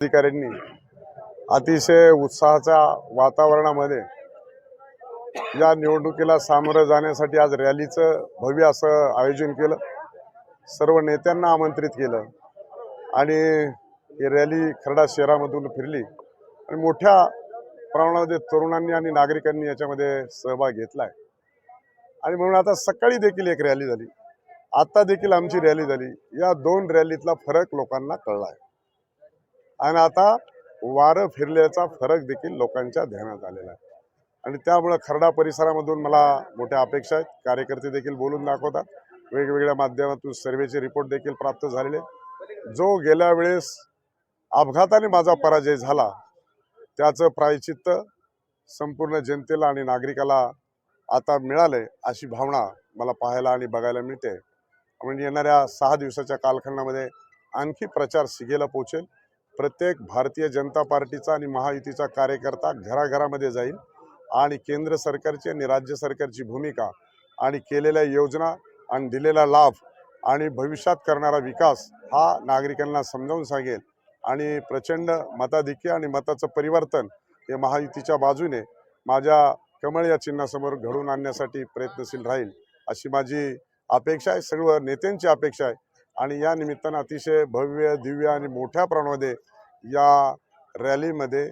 अधिकाऱ्यांनी अतिशय उत्साहाच्या वातावरणामध्ये या निवडणुकीला सामोरं जाण्यासाठी आज रॅलीचं भव्य असं आयोजन केलं. सर्व नेत्यांना आमंत्रित केलं. आणि ही रॅली खरडा शहरामधून फिरली. आणि मोठ्या प्रमाणामध्ये तरुणांनी आणि नागरिकांनी याच्यामध्ये सहभाग घेतला आहे आणि म्हणून आता सकाळी देखील एक रॅली झाली. आता देखील आमची रॅली झाली. या दोन रॅलीतला फरक लोकांना कळला आहे आणि आता वारं फिरल्याचा फरक देखील लोकांच्या ध्यानात आलेला आहे. आणि त्यामुळं खरडा परिसरामधून मला मोठ्या अपेक्षा आहेत. कार्यकर्ते देखील बोलून दाखवतात. वेगवेगळ्या माध्यमातून सर्वेचे रिपोर्ट देखील प्राप्त झालेले जो गेल्या वेळेस अपघाताने माझा पराजय झाला त्याचं प्रायचित्त संपूर्ण जनतेला आणि नागरिकाला आता मिळालंय अशी भावना मला पाहायला आणि बघायला मिळते. म्हणजे येणाऱ्या सहा दिवसाच्या कालखंडामध्ये आणखी प्रचार शिगेला पोचेल. प्रत्येक भारतीय जनता पार्टीचा आणि महायुतीचा कार्यकर्ता घराघरामध्ये जाईल आणि केंद्र सरकारची आणि राज्य सरकारची भूमिका आणि केलेल्या योजना आणि दिलेला लाभ आणि भविष्यात करणारा विकास हा नागरिकांना समजावून सांगेल. आणि प्रचंड मताधिक्य आणि मताचं परिवर्तन हे महायुतीच्या बाजूने माझ्या कमळ या चिन्हासमोर घडवून आणण्यासाठी प्रयत्नशील राहील अशी माझी अपेक्षा आहे. सर्व नेत्यांची अपेक्षा आहे. आणि या निमित्तानं अतिशय भव्य दिव्य आणि मोठ्या प्रमाणामध्ये या रॅलीमध्ये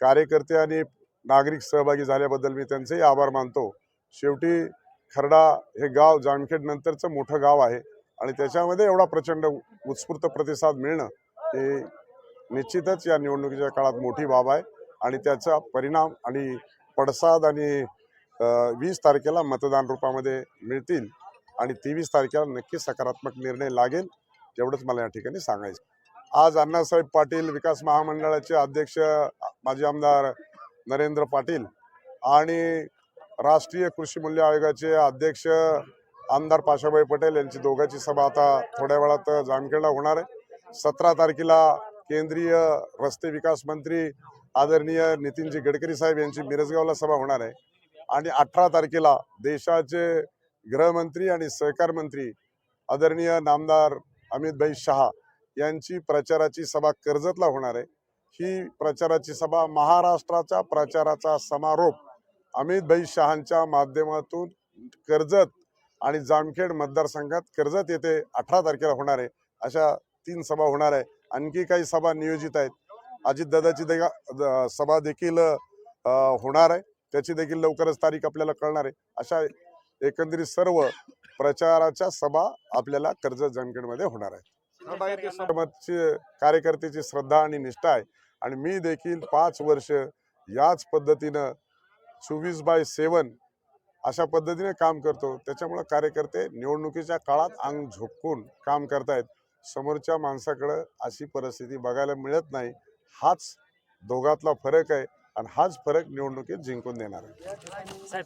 कार्यकर्ते आणि नागरिक सहभागी झाल्याबद्दल मी त्यांचेही आभार मानतो. शेवटी खरडा हे गाव जामखेडनंतरचं मोठं गाव आहे आणि त्याच्यामध्ये एवढा प्रचंड उत्स्फूर्त प्रतिसाद मिळणं हे निश्चितच या निवडणुकीच्या काळात मोठी बाब आहे आणि त्याचा परिणाम आणि पडसाद आणि वीस तारखेला मतदान रूपामध्ये मिळतील आणि तेवीस तारखेला नक्की सकारात्मक निर्णय लागेल एवढंच मला या ठिकाणी सांगायचं आज अण्णासाहेब पाटील विकास महामंडळाचे अध्यक्ष माजी आमदार नरेंद्र पाटील आणि राष्ट्रीय कृषी मूल्य आयोगाचे अध्यक्ष आमदार पाशाभाई पटेल यांची दोघांची सभा आता थोड्या वेळात जामखेडला होणार आहे. सतरा तारखेला केंद्रीय रस्ते विकास मंत्री आदरणीय नितीनजी गडकरी साहेब यांची मिरजगावला सभा होणार आहे. आणि अठरा तारखेला देशाचे गृहमंत्री आणि सहकार मंत्री आदरणीय नामदार अमितभाई शहा यांची प्रचाराची सभा कर्जतला होणार आहे. ही प्रचाराची सभा महाराष्ट्राच्या प्रचाराचा समारोप अमितभाई शहांच्या माध्यमातून कर्जत आणि जामखेड मतदारसंघात कर्जत येथे अठरा तारखेला होणार आहे. अशा तीन सभा होणार आहे. आणखी काही सभा नियोजित आहेत. अजितदादाची देगा द- सभा देखील होणार आहे. त्याची देखील लवकरच तारीख आपल्याला कळणार आहे. अशा एकंदरीत सर्व प्रचाराच्या सभा आपल्याला कर्जत जामखेडमध्ये होणार आहे कार्यकर्त्याची श्रद्धा आणि निष्ठा आहे. आणि मी देखील पाच वर्ष याच पद्धतीनं चोवीस बाय सेवन अशा पद्धतीने काम करतो. त्याच्यामुळं कार्यकर्ते निवडणुकीच्या काळात अंग झोकून काम करतायत. समोरच्या माणसाकडं अशी परिस्थिती बघायला मिळत नाही. हाच दोघातला फरक आहे आणि हाच फरक निवडणुकीत जिंकून देणार आहे.